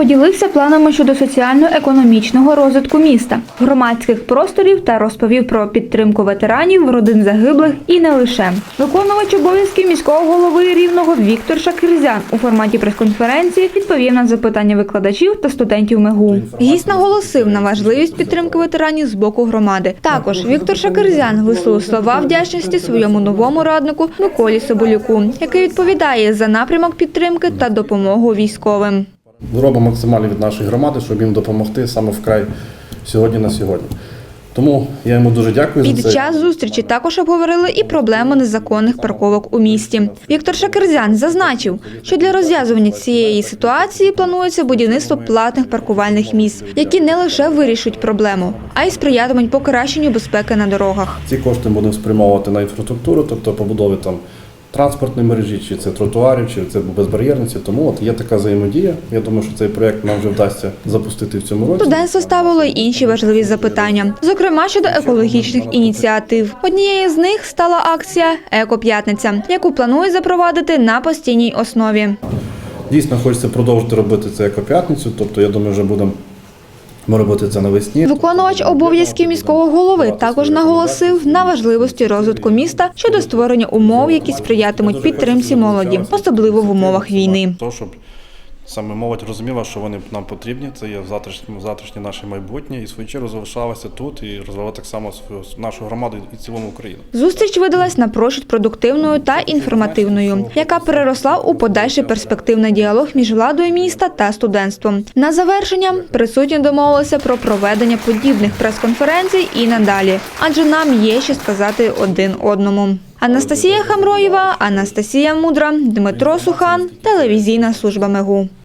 поділився планами щодо соціально-економічного розвитку міста, громадських просторів та розповів про підтримку ветеранів, родин загиблих і не лише. Виконувач обов'язків міського голови рівного Віктор Шакирзян у форматі прес-конференції відповів на запитання викладачів та студентів МЕГУ. Гість наголосив на важливість підтримки ветеранів з боку громади. Також Віктор Шакирзян висловив слова вдячності своєму новому раднику Миколі Соболюку, який відповідає за напрямок підтримки та допомогу військовим. Робимо максимально від нашої громади, щоб їм допомогти саме вкрай сьогодні на сьогодні. Тому я йому дуже дякую за Під це. час зустрічі також обговорили і проблему незаконних парковок у місті. Віктор Шакерзян зазначив, що для розв'язування цієї ситуації планується будівництво платних паркувальних місць, які не лише вирішать проблему, а й сприятимуть покращенню безпеки на дорогах. Ці кошти будемо спрямовувати на інфраструктуру, тобто побудови там транспортної мережі, чи це тротуарів, чи це безбар'єрниці. Тому от є така взаємодія. Я думаю, що цей проект нам вже вдасться запустити в цьому році. Студентство ставило й інші важливі запитання, зокрема щодо екологічних ініціатив. Однією з них стала акція Екоп'ятниця, яку планують запровадити на постійній основі. Дійсно, хочеться продовжити робити це екоп'ятницю. Тобто, я думаю, вже будемо ми робити це навесні. Виконувач обов'язків міського голови також наголосив на важливості розвитку міста щодо створення умов, які сприятимуть підтримці молоді, особливо в умовах війни. Саме молодь розуміла, що вони нам потрібні, це є завтрашнє, завтрашнє наше майбутнє, і свою чергу залишалася тут і розвивала так само нашу громаду і цілому Україну. Зустріч видалась напрочуд продуктивною та інформативною, яка переросла у подальший перспективний діалог між владою міста та студентством. На завершення присутні домовилися про проведення подібних прес-конференцій і надалі, адже нам є що сказати один одному. Анастасія Хамроєва, Анастасія Мудра, Дмитро Сухан, телевізійна служба МЕГУ.